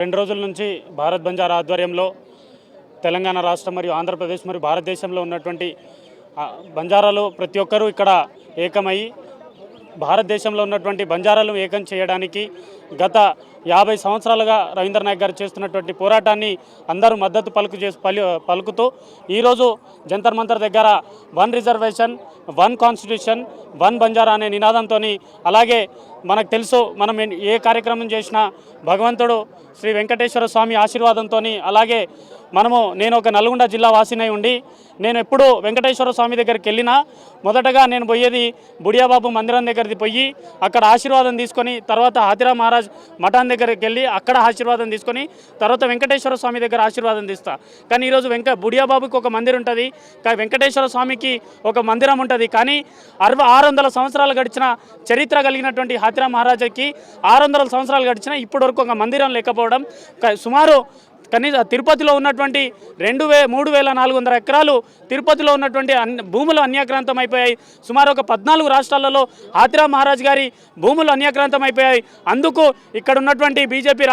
రెండు రోజుల నుంచి భారత్ బంజారా ఆధ్వర్యంలో తెలంగాణ రాష్ట్రం మరియు ఆంధ్రప్రదేశ్ మరియు భారతదేశంలో ఉన్నటువంటి బంజారాలు ప్రతి ఒక్కరూ ఇక్కడ ఏకమై భారతదేశంలో ఉన్నటువంటి బంజారాలను ఏకం చేయడానికి గత యాభై సంవత్సరాలుగా రవీంద్రనాయక్ గారు చేస్తున్నటువంటి పోరాటాన్ని అందరూ మద్దతు పలుకు చేసి పలు పలుకుతూ ఈరోజు జంతర్ మంతర్ దగ్గర one reservation one constitution one Banjara అనే నినాదంతో అలాగే మనకు తెలుసు మనం ఏ కార్యక్రమం చేసినా భగవంతుడు శ్రీ వెంకటేశ్వర స్వామి ఆశీర్వాదంతో అలాగే మనము నేను ఒక నల్గొండ జిల్లా వాసినై ఉండి నేను ఎప్పుడూ వెంకటేశ్వర స్వామి దగ్గరికి వెళ్ళినా మొదటగా నేను పోయేది బుడియాబాబు మందిరం దగ్గరికి పోయి అక్కడ ఆశీర్వాదం తీసుకొని తర్వాత హాతిరా మహారాజ్ మఠాన్ దగ్గరికి వెళ్ళి అక్కడ ఆశీర్వాదం తీసుకొని తర్వాత వెంకటేశ్వర స్వామి దగ్గర ఆశీర్వాదం తీస్తా. కానీ ఈరోజు వెంక బుడియాబాబుకి ఒక మందిరం ఉంటుంది. వెంకటేశ్వర స్వామికి ఒక మందిరం ఉంటుంది. కానీ అరవై ఆరు వందల సంవత్సరాలు గడిచిన చరిత్ర కలిగినటువంటి హాతిరా మహారాజాకి ఆరు వందల సంవత్సరాలు గడిచిన ఇప్పటి వరకు ఒక మందిరం లేకపోవడం. సుమారు కనీసం తిరుపతిలో ఉన్నటువంటి రెండు వే మూడు వేల నాలుగు వందల ఎకరాలు తిరుపతిలో ఉన్నటువంటి అన్ని భూములు అన్యాక్రాంతం అయిపోయాయి సుమారు ఒక పద్నాలుగు రాష్ట్రాలలో ఆతిరా మహారాజ్ గారి భూములు అన్యాక్రాంతం అయిపోయాయి అందుకు ఇక్కడ ఉన్నటువంటి బీజేపీ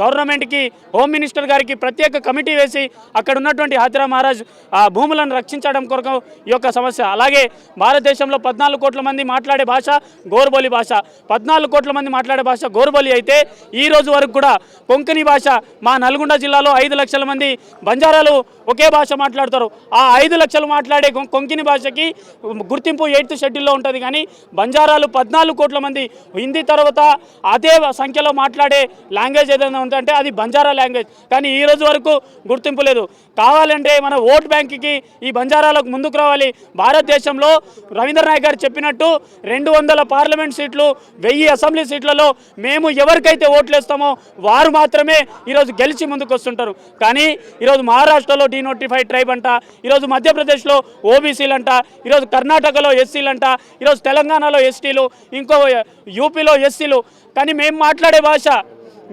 గవర్నమెంట్కి హోమ్ మినిస్టర్ గారికి ప్రత్యేక కమిటీ వేసి అక్కడ ఉన్నటువంటి ఆతిరా మహారాజ్ ఆ భూములను రక్షించడం కొరకు ఈ యొక్క సమస్య. అలాగే భారతదేశంలో పద్నాలుగు కోట్ల మంది మాట్లాడే భాష గోరుబోలి భాష. పద్నాలుగు కోట్ల మంది మాట్లాడే భాష గోరుబోలి అయితే ఈ రోజు వరకు కూడా కొంకణి భాష మా నల్గొండ జిల్లాలో ఐదు లక్షల మంది బంజారాలు ఒకే భాష మాట్లాడతారు. ఆ ఐదు లక్షలు మాట్లాడే కొం- భాషకి గుర్తింపు ఎయిత్ షెడ్యూల్లో ఉంటుంది కానీ బంజారాలు పద్నాలుగు కోట్ల మంది. హిందీ తర్వాత అదే సంఖ్యలో మాట్లాడే లాంగ్వేజ్ ఏదైనా ఉందంటే అది బంజారా లాంగ్వేజ్. కానీ ఈ రోజు వరకు గుర్తింపు లేదు. కావాలంటే మన ఓట్ బ్యాంక్కి ఈ బంజారాలకు ముందుకు రావాలి. భారతదేశంలో రవీంద్రనాయక్ గారు చెప్పినట్టు రెండు వందల పార్లమెంట్ సీట్లు వెయ్యి అసెంబ్లీ సీట్లలో మేము ఎవరికైతే ఓట్లు వేస్తామో వారు మాత్రమే ఈరోజు గెలిచి ముందుకు వస్తుంటారు. కానీ ఈరోజు మహారాష్ట్రలో డీనోటిఫైడ్ ట్రైబ్ అంట ఈరోజు మధ్యప్రదేశ్లో ఓబీసీలు అంట ఈరోజు కర్ణాటకలో ఎస్సీలు అంట ఈరోజు తెలంగాణలో ఎస్టీలు ఇంకో యూపీలో ఎస్సీలు. కానీ మేము మాట్లాడే భాష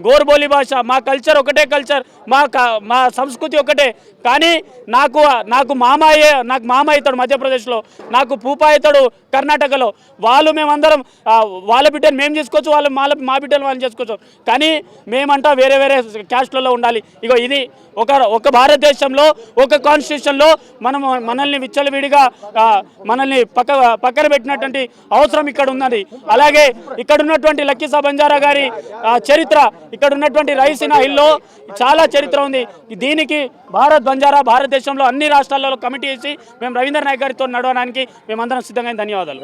గోర్బోలి భాష. మా కల్చర్ ఒకటే కల్చర్ మా క- మా సంస్కృతి ఒకటే. కానీ నాకు నాకు మామయ్య నాకు మామ అవుతాడు మధ్యప్రదేశ్లో నాకు పూప అవుతాడు కర్ణాటకలో. వాళ్ళు మేమందరం వాళ్ళ బిడ్డను మేము చేసుకోవచ్చు వాళ్ళు మా మా బిడ్డలు వాళ్ళు చేసుకోవచ్చు. కానీ మేమంటా వేరే వేరే క్యాస్ట్లలో ఉండాలి. ఇగో ఇది ఒక ఒక భారతదేశంలో ఒక కాన్స్టిట్యూషన్లో మనం మనల్ని విచ్చలవిడిగా మనల్ని పక్క పక్కన పెట్టినటువంటి అవసరం ఇక్కడ ఉన్నది. అలాగే ఇక్కడ ఉన్నటువంటి లక్కీసా బంజారా గారి చరిత్ర ఇక్కడ ఉన్నటువంటి రైసినా హిల్లో చాలా చరిత్ర ఉంది. దీనికి భారత్ బంజారా భారతదేశంలో అన్ని రాష్ట్రాలలో కమిటీ వేసి మేము రవీంద్ర నాయక్ గారితో నడవడానికి మేమందరం సిద్ధంగా ధన్యవాదాలు.